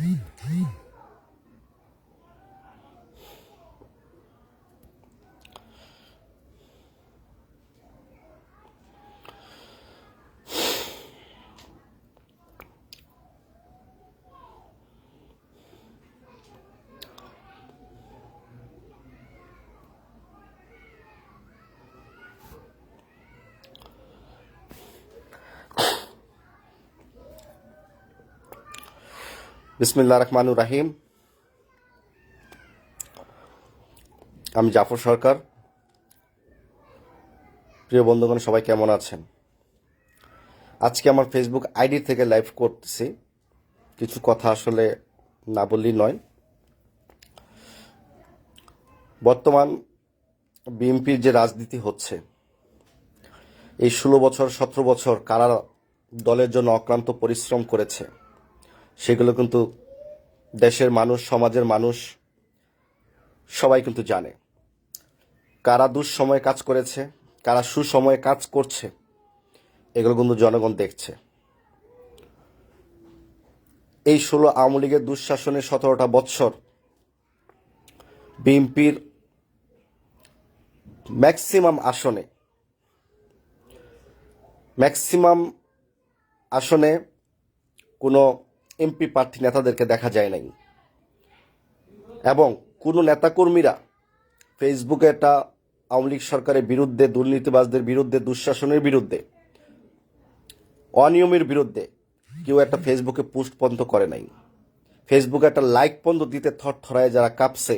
Hmm, hmm. বিসমিল্লা রহমানুর রাহিম আমি জাফর সরকার। প্রিয় বন্ধুগণ, সবাই কেমন আছেন? আজকে আমার ফেসবুক আইডি থেকে লাইভ করতেছি। কিছু কথা আসলে না বললেই নয়। বর্তমান বিএনপির যে রাজনীতি হচ্ছে, এই ষোলো বছর, সতেরো বছর কারা দলের জন্য অক্লান্ত পরিশ্রম করেছে সেগুলো কিন্তু দেশের মানুষ, সমাজের মানুষ সবাই কিন্তু জানে। কারা দুঃসময়ে কাজ করেছে, কারা সুসময়ে কাজ করছে, এগুলো কিন্তু জনগণ দেখছে। এই ষোলো আওয়ামী লীগের দুঃশাসনের সতেরোটা বৎসর বিএনপির ম্যাক্সিমাম আসনে ম্যাক্সিমাম আসনে কোনো এমপি প্রার্থী নেতাদেরকে দেখা যায় নাই। এবং কোনো নেতাকর্মীরা ফেসবুকে একটা আওয়ামী লীগ সরকারের বিরুদ্ধে, দুর্নীতিবাজদের বিরুদ্ধে, দুঃশাসনের বিরুদ্ধে, অনিয়মের বিরুদ্ধে কেউ একটা ফেসবুকে পোস্ট পর্যন্ত করে নাই। ফেসবুকে একটা লাইক পর্যন্ত দিতে থর থরায় যারা কাঁপছে,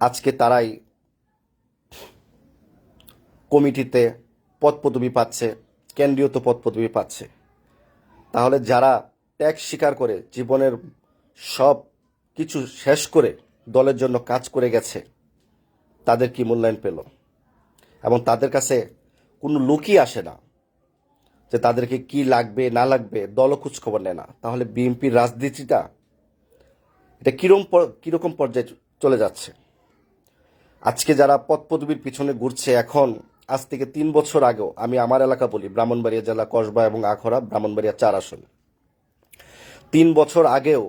আজকে তারাই কমিটিতে পদ পদবি পাচ্ছে, কেন্দ্রীয় তো পদ পদবি পাচ্ছে। তাহলে যারা ত্যাগ স্বীকার করে জীবনের সব কিছু শেষ করে দলের জন্য কাজ করে গেছে, তাদের কি মূল্যায়ন পেল? এবং তাদের কাছে কোনো লোকই আসে না যে তাদেরকে কি লাগবে, না লাগবে, দলও খোঁজ খবর নেয় না। তাহলে বিএনপির রাজনীতিটা এটা কীরকম কীরকম পর্যায়ে চলে যাচ্ছে? আজকে যারা পদ পদবীর পিছনে ঘুরছে, এখন আজ থেকে তিন বছর আগেও আমি আমার এলাকা বলি ব্রাহ্মণবাড়িয়া জেলা কসবা এবং আখড়া, ব্রাহ্মণবাড়িয়া চার আসন। তিন বছর আগেও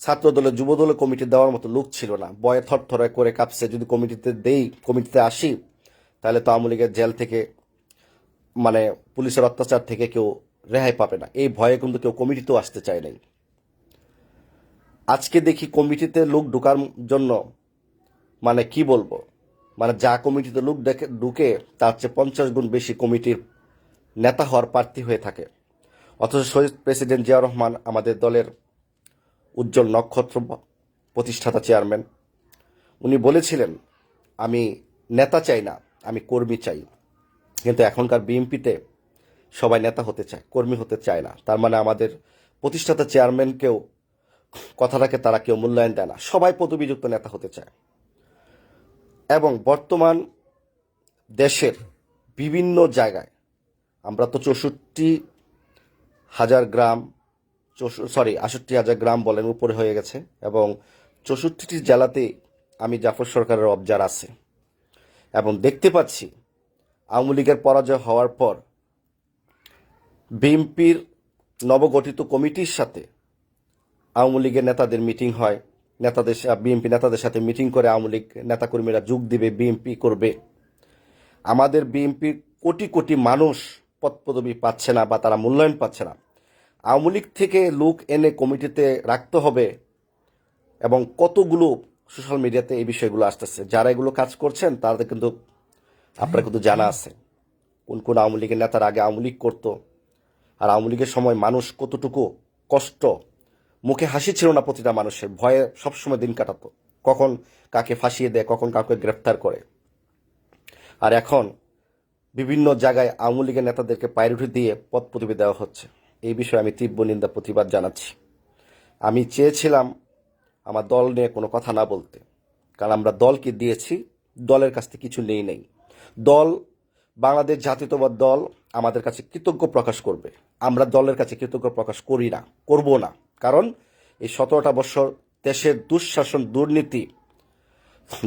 ছাত্র দলে যুব দলে কমিটি দেওয়ার মতো লোক ছিল না। বয়ে থর থরথরায় করে কাঁপছে, যদি কমিটিতে দেই, কমিটিতে আসি, তাহলে তো আওয়ামী লীগের জেল থেকে মানে পুলিশের অত্যাচার থেকে কেউ রেহাই পাবে না। এই ভয়ে কিন্তু কেউ কমিটিতেও আসতে চায় নাই। আজকে দেখি কমিটিতে লোক ঢোকার জন্য মানে কি বলব? মানে যা কমিটিতে লোক দেখে ঢুকে, তার চেয়ে পঞ্চাশ গুণ বেশি কমিটির নেতা হওয়ার প্রার্থী হয়ে থাকে। অথচ শহীদ প্রেসিডেন্ট জিয়া রহমান আমাদের দলের উজ্জ্বল নক্ষত্র প্রতিষ্ঠাতা চেয়ারম্যান। উনি বলেছিলেন, আমি নেতা চাই না, আমি কর্মী চাই। কিন্তু এখনকার বিএনপিতে সবাই নেতা হতে চায়, কর্মী হতে চায় না। তার মানে আমাদের প্রতিষ্ঠাতা চেয়ারম্যানকেও কথাটাকে তারা কেউ মূল্যায়ন দেয় না। সবাই পদবিযুক্ত নেতা হতে চায়। এবং বর্তমান দেশের বিভিন্ন জায়গায়, আমরা তো চৌষট্টি হাজার গ্রাম সরি আষট্টি হাজার গ্রাম বলেন উপরে হয়ে গেছে এবং চৌষট্টিটি জেলাতে আমি জাফর সরকারের অবজার আছে। এবং দেখতে পাচ্ছি আওয়ামী লীগের পরাজয় হওয়ার পর বিএনপির নবগঠিত কমিটির সাথে আওয়ামী লীগের নেতাদের মিটিং হয়। নেতাদের বিএনপি নেতাদের সাথে মিটিং করে আওয়ামী লীগ নেতাকর্মীরা যোগ দিবে, বিএনপি করবে। আমাদের বিএনপি কোটি কোটি মানুষ পদ পদবি পাচ্ছে না বা তারা মূল্যায়ন পাচ্ছে না। আওয়ামী লীগ থেকে লোক এনে কমিটিতে রাখতে হবে এবং কতগুলো সোশ্যাল মিডিয়াতে এই বিষয়গুলো আসতেছে। যারা এগুলো কাজ করছেন, তাদের কিন্তু আপনার কিন্তু জানা আছে। কোন কোন আওয়ামী লীগের নেতারা আগে আওয়ামী লীগ করতো, আর আওয়ামী লীগের সময় মানুষ কতটুকু কষ্ট মুখে হাসি ছিল না প্রতিটা মানুষের। ভয়ে সবসময় দিন কাটাতো। কখন কাকে ফাঁসিয়ে দেয়, কখন কাউকে গ্রেফতার করে। আর এখন বিভিন্ন জায়গায় আওয়ামী লীগের নেতাদেরকে পায়রুটি দিয়ে পদ পদবি দেওয়া হচ্ছে। এই বিষয়ে আমি তীব্র নিন্দা, প্রতিবাদ জানাচ্ছি। আমি চেয়েছিলাম আমার দল নিয়ে কোনো কথা না বলতে। কারণ আমরা দলকে দিয়েছি, দলের কাছ থেকে কিছু নেই নেই। দল, বাংলাদেশ জাতীয়তাবাদ দল আমাদের কাছে কৃতজ্ঞ প্রকাশ করবে। আমরা দলের কাছে কৃতজ্ঞ প্রকাশ করি না, করব না। কারণ এই সতেরোটা বছর দেশের দুঃশাসন দুর্নীতি,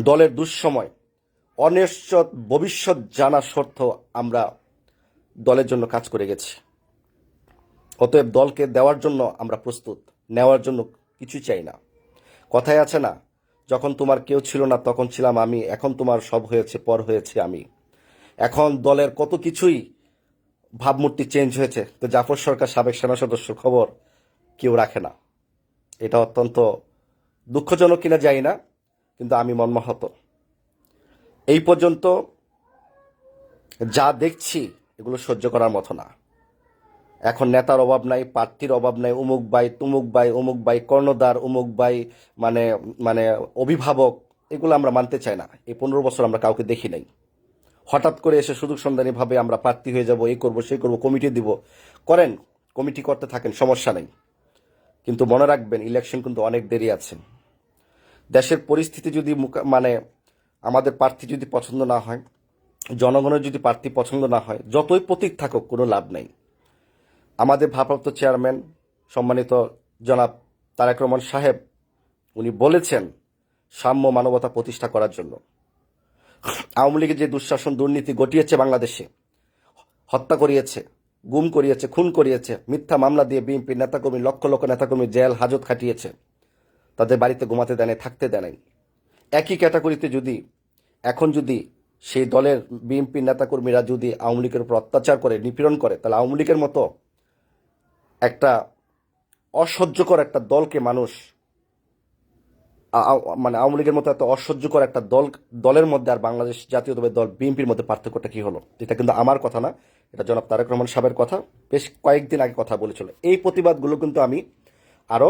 দলের দুঃসময় অনিশ্চিত ভবিষ্যৎ জানা সত্ত্বেও আমরা দলের জন্য কাজ করে গেছি। অতএব দলকে দেওয়ার জন্য আমরা প্রস্তুত, নেওয়ার জন্য কিছু চাই না। কথায় আছে না, যখন তোমার কেউ ছিল না তখন ছিলাম আমি, এখন তোমার সব হয়েছে, পর হয়েছে আমি। এখন দলের কত কিছুই ভাবমূর্তি চেঞ্জ হয়েছে। তো জাফর সরকার সাবেক সেনা সদস্য খবর কেউ রাখে না। এটা অত্যন্ত দুঃখজনক কিনা যাই না, কিন্তু আমি মর্মাহত। এই পর্যন্ত যা দেখছি, এগুলো সহ্য করার মতো না। এখন নেতার অভাব নাই, প্রার্থীর অভাব নাই, উমুক বাই তুমুক বাই উমুক বাই কর্ণধার, উমুক বাই মানে মানে অভিভাবক, এগুলো আমরা মানতে চাই না। এই পনেরো বছর আমরা কাউকে দেখি নাই। হঠাৎ করে এসে সুযোগ সন্ধানীভাবে আমরা প্রার্থী হয়ে যাব এই করব সেই করব, কমিটি দিব। করেন, কমিটি করতে থাকেন, সমস্যা নেই। কিন্তু মনে রাখবেন ইলেকশন কিন্তু অনেক দেরি আছে। দেশের পরিস্থিতি যদি মানে আমাদের প্রার্থী যদি পছন্দ না হয়, জনগণের যদি প্রার্থী পছন্দ না হয়, যতই প্রতীক থাকুক, কোনো লাভ নেই। আমাদের ভারপ্রাপ্ত চেয়ারম্যান সম্মানিত জনাব তারেক রহমান সাহেব, উনি বলেছেন সাম্য মানবতা প্রতিষ্ঠা করার জন্য। আওয়ামী লীগের যে দুঃশাসন দুর্নীতি ঘটিয়েছে বাংলাদেশে, হত্যা করিয়েছে গুম করিয়েছে, খুন করিয়েছে, মিথ্যা মামলা দিয়ে বিএনপি নেতাকর্মী, লক্ষ লক্ষ নেতাকর্মী জেল, হাজত খাটিয়েছে তাদের বাড়িতে ঘুমাতে দেয় থাকতে দেয়। একই ক্যাটাগরিতে যদি, এখন যদি সেই দলের বিএনপি নেতাকর্মীরা যদি আওয়ামী লীগের উপর অত্যাচার করে, নিপীড়ন করে, তাহলে আওয়ামী লীগের মতো একটা অসহ্যকর একটা দলকে মানুষ মানে আওয়ামী লীগের মতো এত অসহ্যকর একটা দল, দলের মধ্যে আর বাংলাদেশ জাতীয়তাবাদী দল, বিএনপির মধ্যে পার্থক্যটা কি হলো? এটা কিন্তু আমার কথা না। এটা জনাব তারেক রহমান সাহেবের কথা। বেশ কয়েকদিন আগে কথা বলেছিল। এই প্রতিবাদগুলো কিন্তু আমি আরও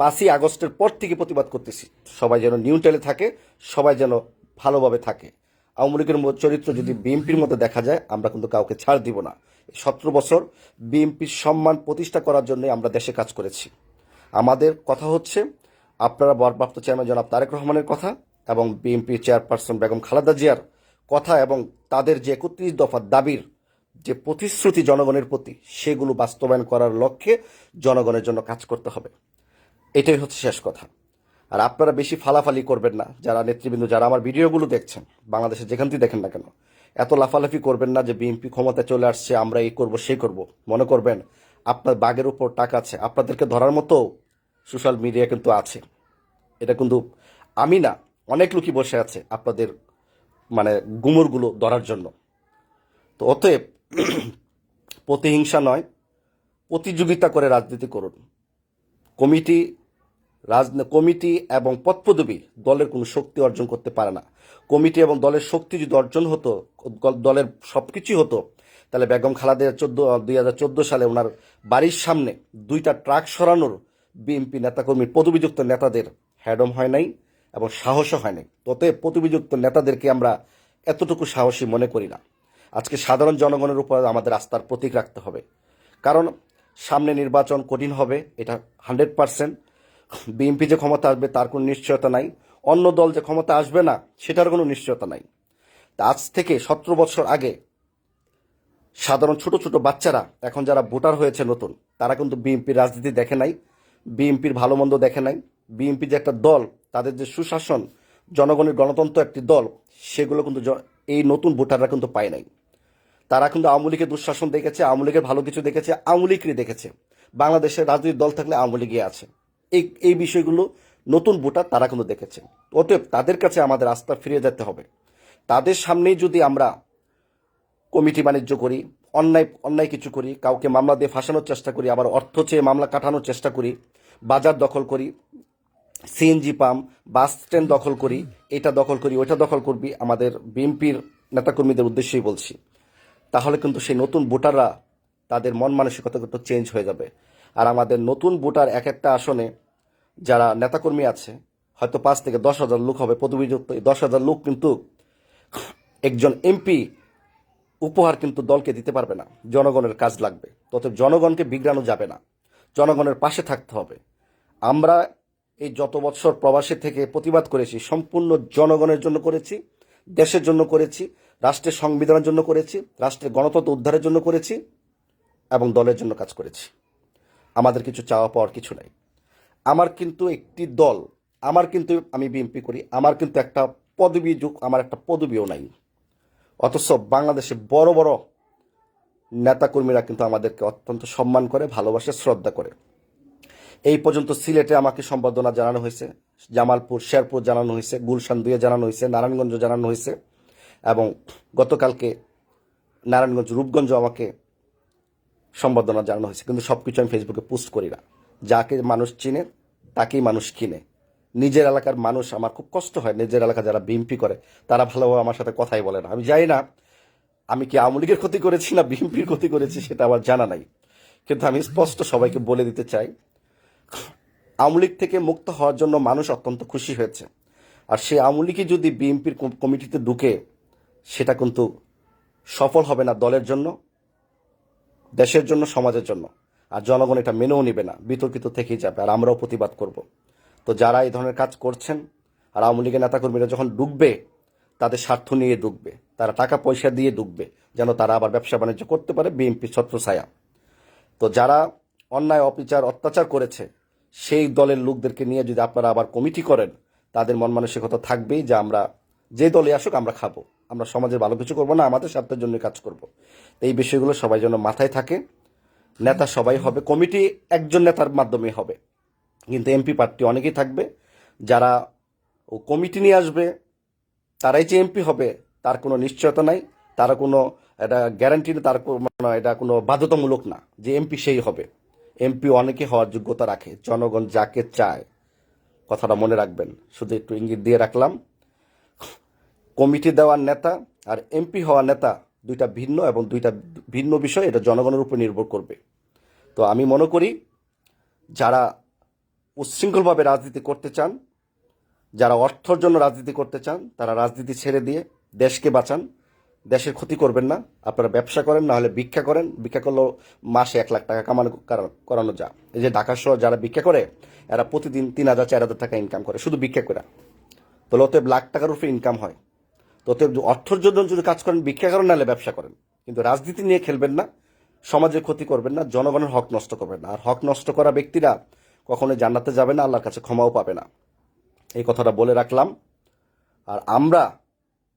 পাঁচই আগস্টের পর থেকে প্রতিবাদ করতেছি। সবাই যেন নিউট্রালে থাকে, সবাই যেন ভালোভাবে থাকে। আওয়ামী লীগের চরিত্র যদি বিএনপির মধ্যে দেখা যায়, আমরা কিন্তু কাউকে ছাড় দিব না। সতেরো বছর বিএনপির সম্মান প্রতিষ্ঠা করার জন্য আমরা দেশে কাজ করেছি। আমাদের কথা হচ্ছে আপনারা বরপ্রাপ্ত চেয়ারম্যান জনাব তারেক রহমানের কথা এবং বিএনপি চেয়ারপারসন বেগম খালেদা জিয়ার কথা এবং তাদের যে একত্রিশ দফা দাবির যে প্রতিশ্রুতি জনগণের প্রতি, সেগুলো বাস্তবায়ন করার লক্ষ্যে জনগণের জন্য কাজ করতে হবে। এটাই হচ্ছে শেষ কথা। আর আপনারা বেশি ফালাফালি করবেন না, যারা নেতৃবৃন্দ, যারা আমার ভিডিওগুলো দেখছেন বাংলাদেশে যেখান থেকে দেখেন না কেন, এত লাফালাফি করবেন না যে বিএনপি ক্ষমতায় চলে আসছে, আমরা এই করব সেই করব। মনে করবেন, আপনার বাগের উপর টাকা আছে, আপনাদেরকে ধরার মতো সোশ্যাল মিডিয়া কিন্তু আছে। এটা কিন্তু আমি না, অনেক লোকই বসে আছে আপনাদের মানে গুমরগুলো ধরার জন্য। তো অতএব প্রতিহিংসা নয়, প্রতিযোগিতা করে রাজনীতি করুন। কমিটি রাজন কমিটি এবং পদপদবী দলের কোনো শক্তি অর্জন করতে পারে না। কমিটি এবং দলের শক্তি যদি অর্জন হতো দলের সব কিছুই হতো, তাহলে বেগম খালাদের চোদ্দ, দুই হাজার চোদ্দ সালে ওনার বাড়ির সামনে দুইটা ট্রাক সরানোর বিএনপি নেতাকর্মীর পদবিযুক্ত নেতাদের হ্যাডম হয় নাই এবং সাহসও হয় নাই। ততে পদবিযুক্ত নেতাদেরকে আমরা এতটুকু সাহসী মনে করি না। আজকে সাধারণ জনগণের উপর আমাদের আস্থার প্রতীক রাখতে হবে। কারণ সামনে নির্বাচন কঠিন হবে, এটা হান্ড্রেড পার্সেন্ট। বিএনপি যে ক্ষমতা আসবে, তার কোনো নিশ্চয়তা নাই। অন্য দল যে ক্ষমতা আসবে না, সেটার কোনো নিশ্চয়তা নাই। তা আজ থেকে সতেরো বছর আগে সাধারণ ছোট ছোট বাচ্চারা, এখন যারা ভোটার হয়েছে নতুন, তারা কিন্তু বিএনপির রাজনীতি দেখে নাই, বিএনপির ভালো মন্দ দেখে নাই। বিএনপি যে একটা দল, তাদের যে সুশাসন, জনগণের গণতন্ত্র একটি দল, সেগুলো কিন্তু এই নতুন ভোটাররা কিন্তু পায় নাই। তারা কিন্তু আওয়ামী লীগের দুঃশাসন দেখেছে, আওয়ামী লীগের ভালো কিছু দেখেছে, আওয়ামী লীগই দেখেছে। বাংলাদেশের রাজনৈতিক দল থাকলে আওয়ামী লীগই আছে। এই এই বিষয়গুলো নতুন ভোটার তারা কিন্তু দেখেছে। অতএব তাদের কাছে আমাদের আস্থা ফিরে যেতে হবে। তাদের সামনেই যদি আমরা কমিটি বাণিজ্য করি, অন্যায় অন্যায় কিছু করি, কাউকে মামলা দিয়ে ফাঁসানোর চেষ্টা করি, আবার অর্থ চেয়ে মামলা কাটানোর চেষ্টা করি, বাজার দখল করি সিএনজি পাম্প, বাস স্ট্যান্ড দখল করি, এটা দখল করি, ওইটা দখল করবি, আমাদের বিএনপির নেতাকর্মীদের উদ্দেশ্যেই বলছি। তাহলে কিন্তু সেই নতুন ভোটাররা তাদের মন মানসিকতা কিন্তু চেঞ্জ হয়ে যাবে। আর আমাদের নতুন ভোটার এক একটা আসনে যারা নেতাকর্মী আছে, হয়তো পাঁচ থেকে দশ হাজার লোক হবে পদবিযুক্ত দশ হাজার লোক কিন্তু একজন এমপি উপহার কিন্তু দলকে দিতে পারবে না, জনগণের কাজ লাগবে। তত জনগণকে বিগড়ানো যাবে না, জনগণের পাশে থাকতে হবে। আমরা এই যত বছর প্রবাসী থেকে প্রতিবাদ করেছি, সম্পূর্ণ জনগণের জন্য করেছি, দেশের জন্য করেছি, রাষ্ট্রের সংবিধানের জন্য করেছি, রাষ্ট্রের গণতন্ত্র উদ্ধারের জন্য করেছি এবং দলের জন্য কাজ করেছি। আমাদের কিছু চাওয়া পাওয়ার কিছু নাই। আমার কিন্তু একটি দল, আমার কিন্তু আমি বিএনপি করি, আমার কিন্তু একটা পদবী যুগ, আমার একটা পদবিও নাই। অথচ বাংলাদেশে বড় বড় নেতাকর্মীরা কিন্তু আমাদেরকে অত্যন্ত সম্মান করে, ভালোবাসে, শ্রদ্ধা করে। এই পর্যন্ত সিলেটে আমাকে সম্বর্ধনা জানানো হয়েছে, জামালপুর, শেরপুর জানানো হয়েছে, গুলশান দুয়ে জানানো হয়েছে নারায়ণগঞ্জ জানানো হয়েছে, এবং গতকালকে নারায়ণগঞ্জ রূপগঞ্জ আমাকে সম্বর্ধনা জানানো হয়েছে। কিন্তু সব কিছু আমি ফেসবুকে পোস্ট করি না। যাকে মানুষ চিনে, তাকেই মানুষ কিনে। নিজের এলাকার মানুষ আমার খুব কষ্ট হয়, নিজের এলাকা যারা বিএমপি করে, তারা ভালোভাবে আমার সাথে কথাই বলে না। আমি জানি না, আমি কি আওয়ামী লীগের ক্ষতি করেছি না বিএনপির ক্ষতি করেছি, সেটা আমার জানা নাই। কিন্তু আমি স্পষ্ট সবাইকে বলে দিতে চাই আওয়ামী লীগ থেকে মুক্ত হওয়ার জন্য মানুষ অত্যন্ত খুশি হয়েছে। আর সেই আওয়ামী লীগই যদি বিএনপির কমিটিতে ঢুকে, সেটা কিন্তু সফল হবে না দলের জন্য, দেশের জন্য, সমাজের জন্য। আর জনগণ এটা মেনেও নেবে না, বিতর্কিত থেকেই যাবে, আর আমরাও প্রতিবাদ করব। তো যারা এই ধরনের কাজ করছেন, আর আওয়ামী লীগের নেতাকর্মীরা যখন ডুববে তাদের স্বার্থ নিয়ে ডুববে তারা টাকা পয়সা দিয়ে ডুববে যেন তারা আবার ব্যবসা বাণিজ্য করতে পারে বিএনপি ছত্রছায়া। তো যারা অন্যায় অবিচার অত্যাচার করেছে সেই দলের লোকদেরকে নিয়ে যদি আপনারা আবার কমিটি করেন, তাদের মন মানসিকতা থাকবেই যে আমরা, যে দলে আসুক আমরা খাব। আমরা সমাজের ভালো কিছু করব না, আমাদের স্বার্থের জন্য কাজ করব। এই বিষয়গুলো সবাই যেন মাথায় থাকে। নেতা সবাই হবে কমিটি একজন নেতার মাধ্যমে হবে। কিন্তু এমপি পার্টি অনেকেই থাকবে, যারা ও কমিটি নিয়ে আসবে, তারাই যে এমপি হবে, তার কোনো নিশ্চয়তা নাই। তারা কোনো এটা গ্যারান্টি তার মানে এটা কোনো বাধ্যতামূলক না, যে এমপি সেই হবে। এমপি অনেকে হওয়ার যোগ্যতা রাখে। জনগণ যাকে চায়, কথাটা মনে রাখবেন। শুধু একটু ইঙ্গিত দিয়ে রাখলাম। কমিটি দেওয়ার নেতা আর এমপি হওয়ার নেতা দুইটা ভিন্ন এবং দুইটা ভিন্ন বিষয়, এটা জনগণের উপর নির্ভর করবে। তো আমি মনে করি, যারা উচ্ছৃঙ্খলভাবে রাজনীতি করতে চান, যারা অর্থর জন্য রাজনীতি করতে চান, তারা রাজনীতি ছেড়ে দিয়ে দেশকে বাঁচান। দেশের ক্ষতি করবেন না, আপনারা ব্যবসা করেন না হলে ভিক্ষা করেন। ভিক্ষা করলেও মাসে এক লাখ টাকা কামানো করানো যায়। এই যে ঢাকা শহর যারা ভিক্ষা করে, এরা প্রতিদিন তিন হাজার, চার হাজার টাকা ইনকাম করে, শুধু ভিক্ষা করে। তো অতএব লাখ টাকার উপরে ইনকাম হয়। তো অতএব অর্থর জন্য যদি কাজ করেন, ভিক্ষা করেন, নাহলে ব্যবসা করেন। কিন্তু রাজনীতি নিয়ে খেলবেন না সমাজের ক্ষতি করবেন না, জনগণের হক নষ্ট করবেন না। আর হক নষ্ট করা ব্যক্তিরা কখনোই জান্নাতে যাবে না, আল্লাহর কাছে ক্ষমাও পাবে না। এই কথাটা বলে রাখলাম। আর আমরা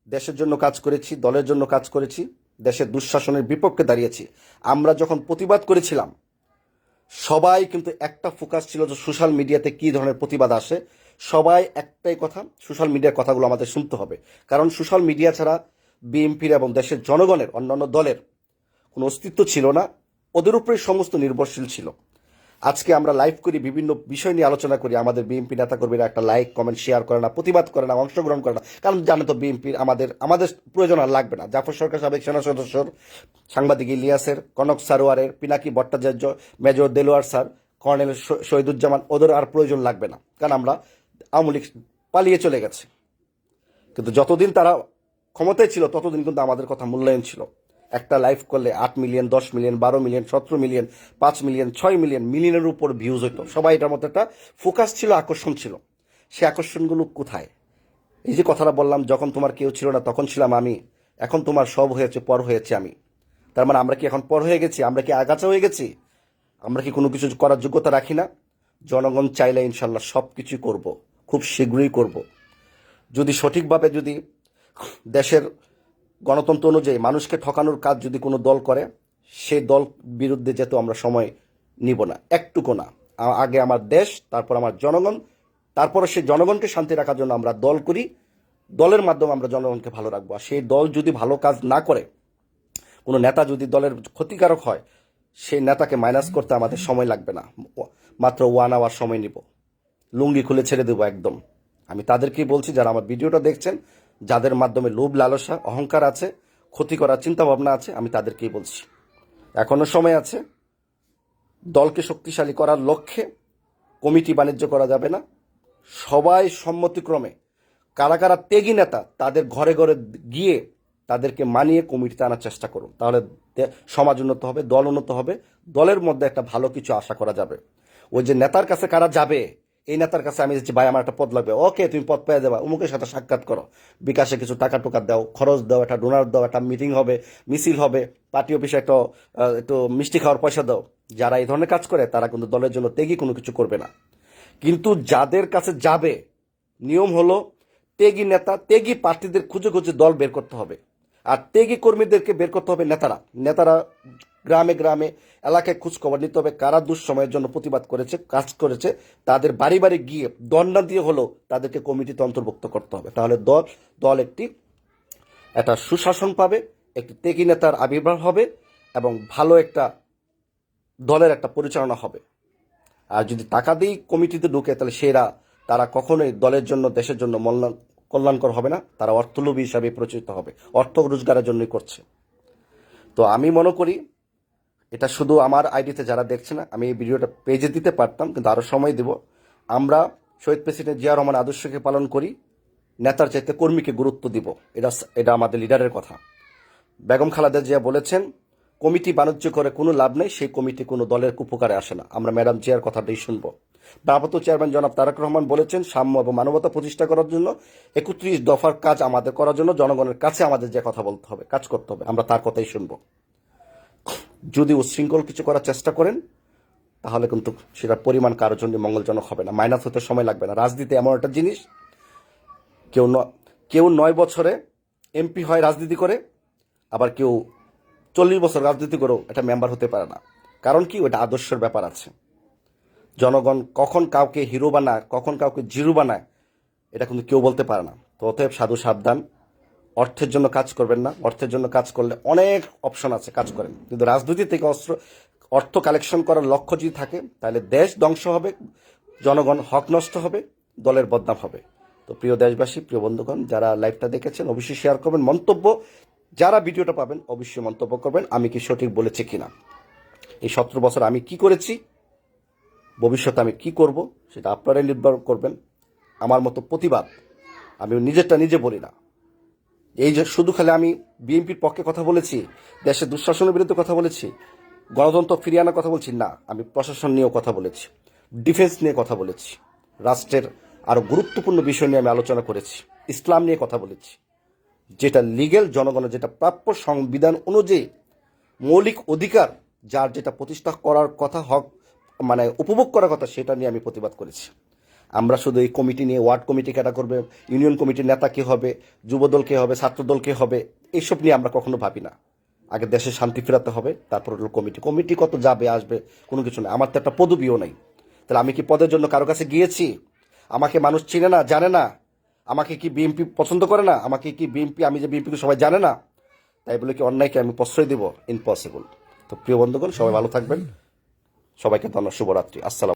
দেশের জন্য কাজ করেছি, দলের জন্য কাজ করেছি, দেশের দুঃশাসনের বিপক্ষে দাঁড়িয়েছি। আমরা যখন প্রতিবাদ করেছিলাম, সবাই কিন্তু একটা ফোকাস ছিল যে সোশ্যাল মিডিয়াতে কি ধরনের প্রতিবাদ আসে। সবাই একটাই কথা সোশ্যাল মিডিয়ার কথাগুলো আমাদের শুনতে হবে। কারণ সোশ্যাল মিডিয়া ছাড়া বিএনপির এবং দেশের জনগণের, অন্যান্য দলের কোনো অস্তিত্ব ছিল না। ওদের উপরে সমস্ত নির্ভরশীল ছিল। আজকে আমরা লাইভ করি, বিভিন্ন বিষয় নিয়ে আলোচনা করি। আমাদের বিএনপি নেতাকর্মীরা একটা লাইক কমেন্ট শেয়ার করে না, প্রতিবাদ করে না, অংশগ্রহণ করে না। কারণ জানে তো বিএনপির আমাদের আমাদের প্রয়োজন আর লাগবে না। জাফর সরকার সাবেক সেনা সদস্যর সাংবাদিক ইলিয়াসের, Kanak সারোয়ারের, Pinaki Bhattacharya, major Delwar sir, colonel Shahiduzzaman, ওদের আর প্রয়োজন লাগবে না। কারণ আমরা আওয়ামী লীগ পালিয়ে চলে গেছে। কিন্তু যতদিন তারা ক্ষমতায় ছিল, ততদিন কিন্তু আমাদের কথা মূল্যায়ন ছিল। একটা লাইভ করলে আট মিলিয়ন দশ মিলিয়ন বারো মিলিয়ন সতেরো মিলিয়ন পাঁচ মিলিয়ন ছয় মিলিয়ন মিলিয়নের উপর ভিউজ হইতো। সবাই এটার মধ্যে একটা ফোকাস ছিল, আকর্ষণ ছিল। সে আকর্ষণগুলো কোথায়? এই যে কথাটা বললাম, যখন তোমার কেউ ছিল না, তখন ছিলাম আমি। এখন তোমার সব হয়েছে, পর হয়েছে আমি। তার মানে আমরা কি এখন পর হয়ে গেছি? আমরা কি আগাছা হয়ে গেছি? আমরা কি কোনো কিছু করার যোগ্যতা রাখি না? জনগণ চাইলে ইনশাল্লাহ সব কিছুই করব। খুব শীঘ্রই করব। যদি সঠিকভাবে যদি দেশের গণতন্ত্র অনুযায়ী মানুষকে ঠকানোর কাজ যদি কোনো দল করে, সে দল বিরুদ্ধে যেহেতু আমরা সময় নিব না, একটুকু না। আগে আমার দেশ, তারপর আমার জনগণ তারপরে সে জনগণকে শান্তি রাখার জন্য আমরা দল করি। দলের মাধ্যমে আমরা জনগণকে ভালো রাখব। আর সেই দল যদি ভালো কাজ না করে, কোনো নেতা যদি দলের ক্ষতিকারক হয়, সেই নেতাকে মাইনাস করতে আমাদের সময় লাগবে না। মাত্র ওয়ান আওয়ার সময় নিব। লুঙ্গি খুলে ছেড়ে দেবো একদম। আমি তাদেরকেই বলছি, যারা আমার ভিডিওটা দেখছেন যাদের মাধ্যমে লোভ, লালসা, অহংকার আছে, ক্ষতি করার চিন্তা ভাবনা আছে, আমি তাদেরকেই বলছি। এখনও সময় আছে। দলকে শক্তিশালী করার লক্ষ্যে কমিটি বাণিজ্য করা যাবে না। সবাই সম্মতিক্রমে কারা কারা ত্যাগী নেতা, তাদের ঘরে ঘরে গিয়ে তাদেরকে মানিয়ে কমিটিতে আনার চেষ্টা করুন। তাহলে সমাজ উন্নত হবে, দল উন্নত হবে। দলের মধ্যে একটা ভালো কিছু আশা করা যাবে। ওই যে নেতার কাছে কারা যাবে এই নেতার কাছে আমি যাচ্ছি, ভাই, আমার একটা পদ লাগবে। ওকে, তুমি পদ পেয়ে যাবা। অমুকের সাথে সাক্ষাৎ করো। বিকাশে কিছু টাকা টুকা দাও, খরচ দাও, একটা ডোনার দাও, একটা মিটিং হবে, মিছিল হবে পার্টি অফিসে একটা একটু মিষ্টি খাওয়ার পয়সা দাও। যারা এই ধরনের কাজ করে, তারা কিন্তু দলের জন্য ত্যাগী কোনো কিছু করবে না। কিন্তু যাদের কাছে যাবে, নিয়ম হলো ত্যাগী নেতা, ত্যাগী প্রার্থীদের খুঁজে খুঁজে দল বের করতে হবে। আর ত্যাগী কর্মীদেরকে বের করতে হবে নেতারা। নেতারা গ্রামে গ্রামে এলাকায় খোঁজখবর নিতে হবে, কারা দুঃসময়ের জন্য প্রতিবাদ করেছে, কাজ করেছে, তাদের বাড়ি বাড়ি গিয়ে দণ্ডা দিয়ে হলেও তাদেরকে কমিটিতে অন্তর্ভুক্ত করতে হবে। তাহলে দল দল একটি, একটা সুশাসন পাবে, একটি ত্যাগী নেতার আবির্ভাব হবে এবং ভালো একটা দলের একটা পরিচালনা হবে। আর যদি টাকা দিয়ে কমিটিতে ঢুকে, তাহলে সেরা, তারা কখনোই দলের জন্য, দেশের জন্য মল্যাণ কল্যাণকর হবে না, তারা অর্থলোভী হিসাবে প্রচারিত হবে, অর্থ রোজগারের জন্যই করছে। তো আমি মনে করি এটা শুধু আমার আইডিতে যারা দেখছে না, আমি এই ভিডিওটা পেজে দিতে পারতাম, কিন্তু আরও সময় দেব। আমরা শহীদ প্রেসিডেন্ট জিয়া রহমান আদর্শকে পালন করি, নেতার চাইতে কর্মীকে গুরুত্ব দিব। এটা এটা আমাদের লিডারের কথা। বেগম খালাদা জিয়া বলেছেন, কমিটি বাণিজ্য করে কোনো লাভ নেই, সেই কমিটি কোনো দলের উপকারে আসে না। আমরা ম্যাডাম জিয়ার কথাটাই শুনব। ভারপ্রাপ্ত চেয়ারম্যান জনাব তারেক রহমান বলেছেন, সাম্য এবং মানবতা প্রতিষ্ঠা করার জন্য, একত্রিশ দফার কাজ আমাদের করার জন্য, জনগণের কাছে আমাদের যে কথা বলতে হবে, কাজ করতে হবে, আমরা তার কথাই শুনব। যদি উশৃঙ্খল কিছু করার চেষ্টা করেন, তাহলে কিন্তু সেটার পরিমাণ কারোর জন্য মঙ্গলজনক হবে না। মাইনাস হতে সময় লাগবে না। রাজনীতি এমন একটা জিনিস, কেউ কেউ নয় বছরে এমপি হয় রাজনীতি করে, আবার কেউ চল্লিশ বছর রাজনীতি করেও একটা মেম্বার হতে পারে না। কারণ কি? ওটা আদর্শের ব্যাপার আছে। জনগণ কখন কাউকে হিরো বানায়, কখন কাউকে জিরো বানায়, এটা কিন্তু কেউ বলতে পারে না। তো অতএব সাধু সাবধান। অর্থের জন্য কাজ করবেন না। অর্থের জন্য কাজ করলে অনেক অপশন আছে কাজ করেন। কিন্তু রাজনীতি থেকে অস্ত্র, অর্থ কালেকশন করার লক্ষ্য যদি থাকে, তাহলে দেশ ধ্বংস হবে, জনগণ হক নষ্ট হবে, দলের বদনাম হবে। তো প্রিয় দেশবাসী, প্রিয় বন্ধুগণ, যারা লাইভটা দেখেছেন, অবশ্যই শেয়ার করবেন। মন্তব্য, যারা ভিডিওটা পাবেন, অবশ্যই মন্তব্য করবেন। আমি কি সঠিক বলেছি কিনা? এই সতেরো বছর আমি কি করেছি? ভবিষ্যতে আমি কি করব? সেটা আপনারাই নির্ভর করবেন। আমার মতো প্রতিবাদ আমি নিজেরটা নিজে বলি না। এই যে শুধু খালি আমি বিএনপির পক্ষে কথা বলেছি, দেশের দুঃশাসনের বিরুদ্ধে কথা বলেছি, গণতন্ত্র ফিরিয়ে আনার কথা বলছি, না, আমি প্রশাসন নিয়েও কথা বলেছি, ডিফেন্স নিয়ে কথা বলেছি, রাষ্ট্রের আরও গুরুত্বপূর্ণ বিষয় নিয়ে আমি আলোচনা করেছি, ইসলাম নিয়ে কথা বলেছি, যেটা লিগেল জনগণের যেটা প্রাপ্য সংবিধান অনুযায়ী মৌলিক অধিকার, যার যেটা প্রতিষ্ঠা করার কথা হক মানে উপভোগ করার কথা, সেটা নিয়ে আমি প্রতিবাদ করেছি। আমরা শুধু এই কমিটি নিয়ে ওয়ার্ড কমিটি কেটা করবে, ইউনিয়ন কমিটির নেতা কে হবে, যুবদল কে হবে, ছাত্রদল কে হবে এইসব নিয়ে আমরা কখনো ভাবি না। আগে দেশে শান্তি ফেরাতে হবে, তারপর হলো কমিটি। কমিটি কত যাবে, আসবে, কোনো কিছু নেই। আমার তো একটা পদবিও নেই। তাহলে আমি কি পদের জন্য কারও কাছে গিয়েছি? আমাকে মানুষ চিনে না, জানে না? আমাকে কি বিএনপি পছন্দ করে না? আমাকে কি বিএনপি আমি যে বিএনপি সবাই জানে না? তাই বলে কি অন্যায়কে আমি প্রশ্রয় দিব? ইম্পসিবল তো প্রিয় বন্ধুগণ, সবাই ভালো থাকবেন। সবাইকে ধন্যবাদ শুভরাত্রি। আসসালাম